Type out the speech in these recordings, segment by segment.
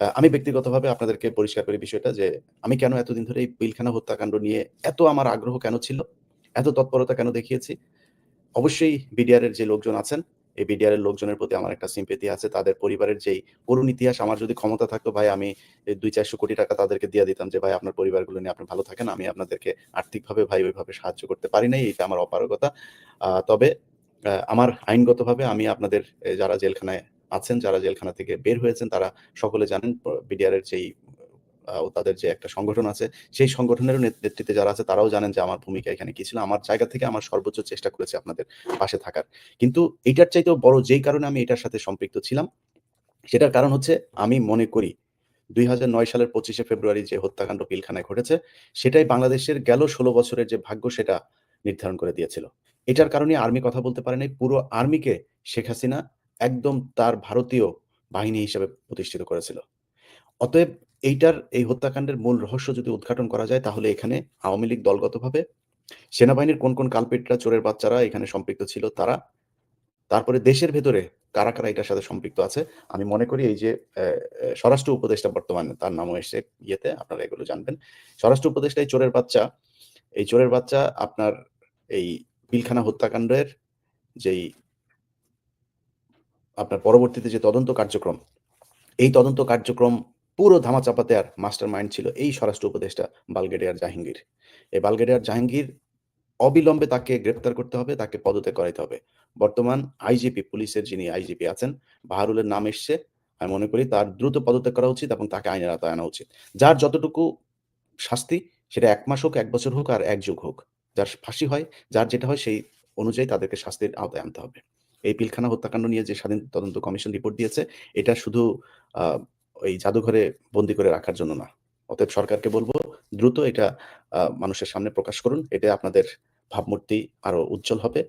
আমি ব্যক্তিগতভাবে আপনাদেরকে পরিষ্কার করি বিষয়টা যে, আমি কেন এতদিন ধরে এই পিলখানা হত্যাকাণ্ড নিয়ে এত আমার আগ্রহ কেন ছিল? এত তৎপরতা কেন দেখিয়েছি? অবশ্যই বিডিআর এর যে লোকজন আছেন, এই বিডিআর এর লোকজনের প্রতি আমার একটা সিম্প্যাথি আছে। তাদের পরিবারের যেই করুণ ইতিহাস আমার যদি ক্ষমতা থাকতো ভাই আমি দুই ২-৪০০ কোটি টাকা তাদেরকে দিয়ে দিতাম যে, "ভাই আপনার পরিবারগুলো নিয়ে আপনি ভালো থাকেন। আমি আপনাদেরকে আর্থিকভাবে ভাই ওইভাবে সাহায্য করতে পারি নাই। এটা আমার অপারগতা।" তবে আমার আইনগতভাবে আমি আপনাদের যারা জেলখানায় আছেন, যারা জেলখানা থেকে বের হয়েছেন তারা সকলে জানেন প বিডিআর এর যেই তাদের যে একটা সংগঠন আছে, সেই সংগঠনেরও নেত নেতৃত্বে যারা আছে তারাও জানেন যে আমার ভূমিকা এখানে কি ছিল। আমার জায়গা থেকে আমার সর্বোচ্চ চেষ্টা করেছি আপনাদের পাশে থাকার। কিন্তু এটার চাইতেও বড় যেই কারণে আমি এটার সাথে সম্পৃক্ত ছিলাম, সেটার কারণ হচ্ছে আমি মনে করি ২০০৯ সালের ২৫শে ফেব্রুয়ারি যে হত্যাকাণ্ড পিলখানায় ঘটেছে, সেটাই বাংলাদেশের গেল ১৬ বছরের যে ভাগ্য সেটা নির্ধারণ করে দিয়েছিল। এটার কারণে আর্মি কথা বলতে পারে নাই। পুরো আর্মিকে শেখ হাসিনা একদম তার ভারতীয় বাহিনী হিসেবে প্রতিষ্ঠিত করেছিল। অতএব এইটার এই হত্যাকাণ্ডের মূল রহস্য যদি উদ্ঘাটন করা যায় তাহলে এখানে আওয়ামী লীগ দলগতভাবে, সেনাবাহিনীর কোন, কোন কালপেটরা চোরের বাচ্চারা এখানে সম্পৃক্ত ছিল তারা, তারপরে দেশের ভেতরে কারা, কারা এটার সাথে সম্পৃক্ত আছে। আমি মনে করি এই যে স্বরাষ্ট্র উপদেষ্টা বর্তমানে তার নামও এসছে ইয়েতে আপনারা এগুলো জানবেন। স্বরাষ্ট্র উপদেষ্টা এই চোরের বাচ্চা, এই চোরের বাচ্চা আপনার এই পিলখানা হত্যাকাণ্ডের যেই আপনার পরবর্তীতে যে তদন্ত কার্যক্রম, এই তদন্ত কার্যক্রম পুরো ধামাচাপা দেওয়ার মাস্টার মাইন্ড ছিল এই স্বরাষ্ট্র উপদেষ্টা বালগেরিয়ার জাহাঙ্গীর। এই বালগেরিয়ার জাহাঙ্গীর অবিলম্বে তাকে গ্রেপ্তার করতে হবে, তাকে পদত্যাগ করাইতে হবে। বর্তমান আইজিপি পুলিশের যিনি আইজিপি আছেন, বাহারুলের নাম এসছে। আমি মনে করি তার দ্রুত পদত্যাগ করা উচিত এবং তাকে আইনের আওতায় আনা উচিত। যার যতটুকু শাস্তি সেটা এক মাস হোক, এক বছর হোক আর এক যুগ হোক। যার ফাঁসি হয়, যার যেটা হয় সেই অনুযায়ী তাদেরকে শাস্তির আওতায় আনতে হবে। এই পিলখানা হত্যাকাণ্ড নিয়ে যে স্বাধীন তদন্ত কমিশন রিপোর্ট দিয়েছে, এটা শুধু ওই জাদুঘরে বন্দি করে রাখার জন্য না। অতএব সরকারকে বলব দ্রুত এটা মানুষের সামনে প্রকাশ করুন। এতে আপনাদের ভাবমূর্তি আরও উজ্জ্বল হবে।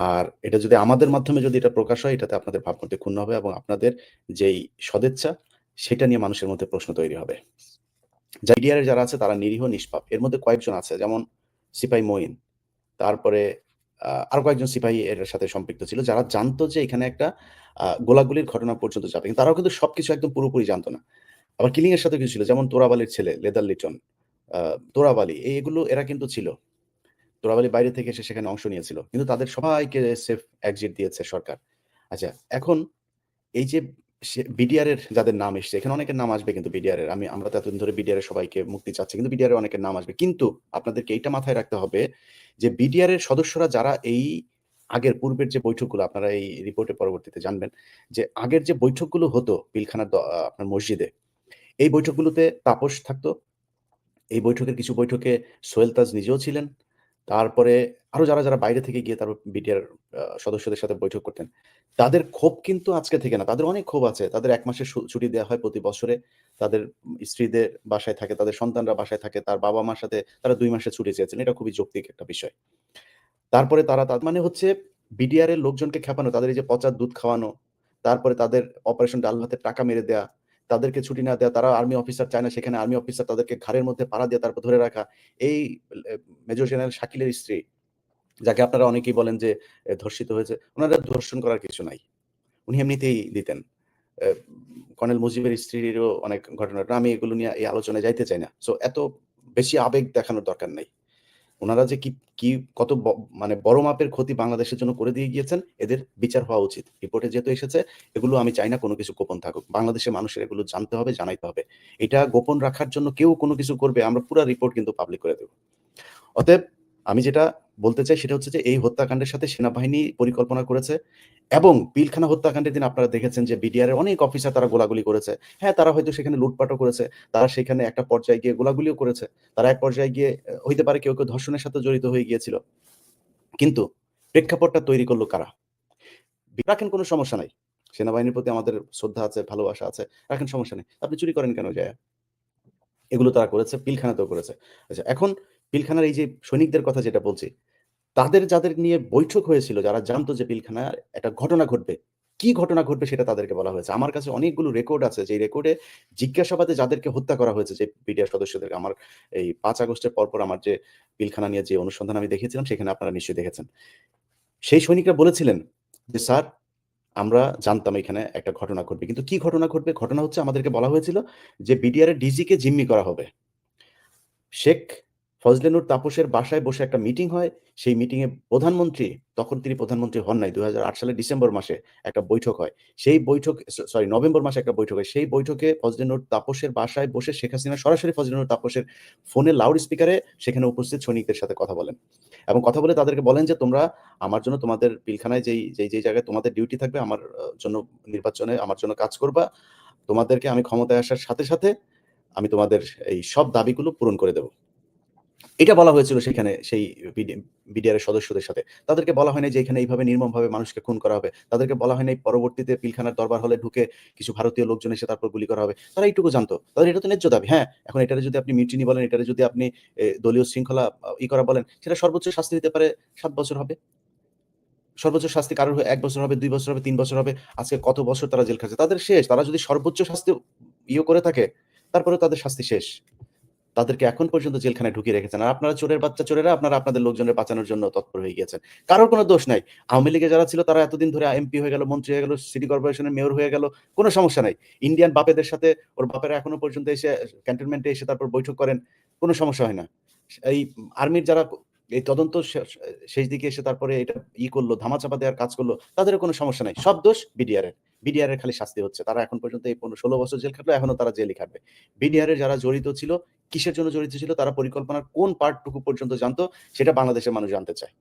আর এটা যদি আমাদের মাধ্যমে যদি এটা প্রকাশ হয় এটাতে আপনাদের ভাবমূর্তি ক্ষুণ্ণ হবে এবং আপনাদের যেই সদেচ্ছা সেটা নিয়ে মানুষের মধ্যে প্রশ্ন তৈরি হবে। এর যারা আছে তারা নিরীহ নিষ্পাপ। এর মধ্যে কয়েকজন আছে যেমন সিপাই মঈন, তারপরে আরও কয়েকজন সিপাহি এর সাথে সম্পৃক্ত ছিল যারা জানতো যে এখানে একটা গোলাগুলির ঘটনা পর্যন্ত যাবে। কিন্তু তারাও কিন্তু সবকিছু একদম পুরোপুরি জানতো না। আবার কিলিং এর সাথে কিছু ছিল যেমন তোরাবালির ছেলে লেদার লিটন, আ তোরাব আলী এগুলো এরা কিন্তু ছিল। তোরাবালি বাইরে থেকে এসে সেখানে অংশ নিয়েছিল। কিন্তু তাদের সবাইকে সেফ এক্সিট দিয়েছে সরকার। আচ্ছা এখন এই যে বিডিআর এর যাদের নাম এসছে এখানে অনেকের নাম আসবে কিন্তু বিডিআর এর। আমি আমরা এতদিন ধরে বিডিআর এর সবাইকে মুক্তি চাচ্ছি। কিন্তু বিডিআর এর অনেকের নাম আসবে। কিন্তু আপনাদেরকে এইটা মাথায় রাখতে হবে যে বিডিআর এর সদস্যরা যারা এই আগের পূর্বের যে বৈঠকগুলো আপনারা এই রিপোর্টে পরবর্তীতে জানবেন যে আগের যে বৈঠকগুলো হতো পিলখানার আপনার মসজিদে, এই বৈঠকগুলোতে তাপস থাকতো। এই বৈঠকের কিছু বৈঠকে সোহেল তাজ নিজেও ছিলেন। তারপরে আরও যারা, যারা বাইরে থেকে গিয়ে তারপর বিডিআর আ সদস্যদের সাথে বৈঠক করতেন। তাদের ক্ষোভ কিন্তু আজকে থেকে না। তাদের অনেক ক্ষোভ আছে। তাদের এক মাসের ছুটি দেওয়া হয় প্রতি বছরে। তাদের স্ত্রীদের বাসায় থাকে, তাদের সন্তানরা বাসায় থাকে। তার বাবা-মার সাথে তারা দুই মাসের ছুটি চেয়েছেন। এটা খুবই যৌক্তিক একটা বিষয়। তারপরে তারা তার মানে হচ্ছে বিডিআর এর লোকজনকে খেপানো, তাদের এই যে পচা দুধ খাওয়ানো, তারপরে তাদের অপারেশন ডাল ভাতের টাকা মেরে দেয়া, তাদেরকে ছুটি না দেয়া, তারা আর্মি অফিসার চায় না সেখানে আর্মি অফিসার তাদেরকে ঘাড়ের মধ্যে পাড়া দিয়ে তারপর ধরে রাখা। এই মেজর জেনারেল শাকিলের স্ত্রী, যাকে আপনারা অনেকেই বলেন যে ধর্ষিত হয়েছে। ওনারা ধর্ষণ করার কিছু নাই। উনি এমনিতেই দিতেন। কর্নেল মুজিবের স্ত্রীরও অনেক ঘটনা আমি এগুলো নিয়ে এই আলোচনায় যাইতে চাই না। সো এত বেশি আবেগ দেখানোর দরকার নাই। উনারা যে কি, কি কত মানে বড় মাপের ক্ষতি বাংলাদেশের জন্য করে দিয়ে গিয়েছেন, এদের বিচার হওয়া উচিত। রিপোর্টে যেহেতু এসেছে, এগুলো আমি চাই না কোনো কিছু গোপন থাকুক। বাংলাদেশের মানুষের এগুলো জানতে হবে, জানাইতে হবে। এটা গোপন রাখার জন্য কেউ কোনো কিছু করবে, আমরা পুরা রিপোর্ট কিন্তু পাবলিক করে দেব। অতএব আমি যেটা বলতে চাই সেটা হচ্ছে যে এই হত্যাকাণ্ডের সাথে সেনাবাহিনী পরিকল্পনা করেছে এবং পিলখানা হত্যাকাণ্ডের দিন আপনারা দেখেছেন যে বিডিআর অনেক অফিসার তারা গোলাগুলি করেছে। হ্যাঁ, তারা হয়তো সেখানে লুটপাটও করেছে। তারা সেখানে একটা পর্যায়ে গিয়ে গোলাগুলিও করেছে। তারা এক পর্যায়ে গিয়ে হইতে পারে কেউ, কেউ ধর্ষণের সাথে জড়িত হয়ে গিয়েছিল। কিন্তু প্রেক্ষাপটটা তৈরি করল কারা? রাখেন কোনো সমস্যা নাই। সেনাবাহিনীর প্রতি আমাদের শ্রদ্ধা আছে, ভালোবাসা আছে। রাখেন সমস্যা নেই। আপনি চুরি করেন কেন যায় এগুলো তারা করেছে, পিলখানাতেও করেছে। আচ্ছা এখন পিলখানার এই যে সৈনিকদের কথা যেটা বলছি, তাদের যাদের নিয়ে বৈঠক হয়েছিল, যারা জানতো যে পিলখানায় একটা ঘটনা ঘটবে। কি ঘটনা ঘটবে সেটা তাদেরকে বলা হয়েছে। আমার কাছে অনেকগুলো রেকর্ড আছে যে রেকর্ডে জিজ্ঞাসাবাদে যাদেরকে হত্যা করা হয়েছে যে বিডিআর সদস্যদেরকে আমার এই পাঁচ আগস্টের পরপর আমার যে পিলখানা নিয়ে যে অনুসন্ধান আমি দেখিয়েছিলাম সেখানে আপনারা নিশ্চয়ই দেখেছেন। সেই সৈনিকরা বলেছিলেন যে, "স্যার আমরা জানতাম এখানে একটা ঘটনা ঘটবে। কিন্তু কি ঘটনা ঘটবে? ঘটনা হচ্ছে আমাদেরকে বলা হয়েছিল যে বিডিআর ডিজিকে জিম্মি করা হবে। শেখ ফজলে নূর তাপসের বাসায় বসে একটা মিটিং হয়। সেই মিটিংয়ে প্রধানমন্ত্রী, তখন তিনি প্রধানমন্ত্রী হন নাই। ২০০৮ সালের ডিসেম্বর মাসে একটা বৈঠক হয়। সেই বৈঠক সরি নভেম্বর মাসে একটা বৈঠক হয়। সেই বৈঠকে ফজলে নূর তাপসের বাসায় বসে শেখ হাসিনা সরাসরি ফজলে নূর তাপসের ফোনে লাউড স্পিকারে সেখানে উপস্থিত সৈনিকদের সাথে কথা বলেন। এবং কথা বলে তাদেরকে বলেন যে, "তোমরা আমার জন্য তোমাদের পিলখানায় যেই যেই, যেই জায়গায় তোমাদের ডিউটি থাকবে আমার জন্য নির্বাচনে আমার জন্য কাজ করবা। তোমাদেরকে আমি ক্ষমতায় আসার সাথে, সাথে আমি তোমাদের এই সব দাবিগুলো পূরণ করে দেব।" এটা বলা হয়েছিল সেখানে সেই বিডিআর সদস্যদের সাথে। তাদেরকে বলা হয়নি যে এখানে এইভাবে নির্মমভাবে মানুষকে খুন করা হবে। তাদেরকে বলা হয়নি পরবর্তীতে পিলখানার দরবার হলে ঢুকে কিছু ভারতীয় লোকজন এসে তারপর গুলি করা হবে। তারা এইটুকু জানতো। তাদের এটা তো ন্যায্য দাবি। হ্যাঁ, এখন এটারে যদি আপনি মিউটিনি বলেন, এটারে যদি আপনি দলীয় শৃঙ্খলা ই করা বলেন, সেটা সর্বোচ্চ শাস্তি দিতে পারে সাত বছর হবে। সর্বোচ্চ শাস্তি কারোর এক বছর হবে, দুই বছর হবে, তিন বছর হবে। আজকে কত বছর তারা জেল খাচ্ছে তাদের শেষ। তারা যদি সর্বোচ্চ শাস্তি ইয়ে করে থাকে, তারপরেও তাদের শাস্তি শেষ। তাদেরকে এখন পর্যন্ত জেলখানায় ঢুকিয়ে রেখেছেন। আর আপনারা চোরের বাচ্চা চোরেরা আপনারা আপনাদের লোকজনের বাঁচানোর জন্য তৎপর হয়ে গিয়েছেন। কারোর কোনো দোষ নাই। আওয়ামী লীগে যারা ছিল তারা এতদিন ধরে এমপি হয়ে গেল, মন্ত্রী হয়ে গেল, সিটি কর্পোরেশনের মেয়র হয়ে গেল। কোনো সমস্যা নাই। ইন্ডিয়ান বাপেদের সাথে ওর বাপেরা এখনও পর্যন্ত এসে ক্যান্টনমেন্টে এসে তারপর বৈঠক করেন। কোনো সমস্যা হয় না। এই আর্মির যারা এই তদন্ত শেষ দিকে এসে তারপরে এটা ই করল ধামাচাপা দেওয়ার কাজ করল তাদেরও কোনো সমস্যা নাই। সব দোষ বিডিআর এর। বিডিআর এর খালি শাস্তি হচ্ছে। তারা এখন পর্যন্ত এই ১৫-১৬ বছর জেল খাটলো, এখনও তারা জেলই খাটবে। বিডিআর এর যারা জড়িত ছিল, কিসের জন্য জড়িত ছিল, তারা পরিকল্পনার কোন পার্টটুকু পর্যন্ত জানতো, সেটা বাংলাদেশের মানুষ জানতে চায়।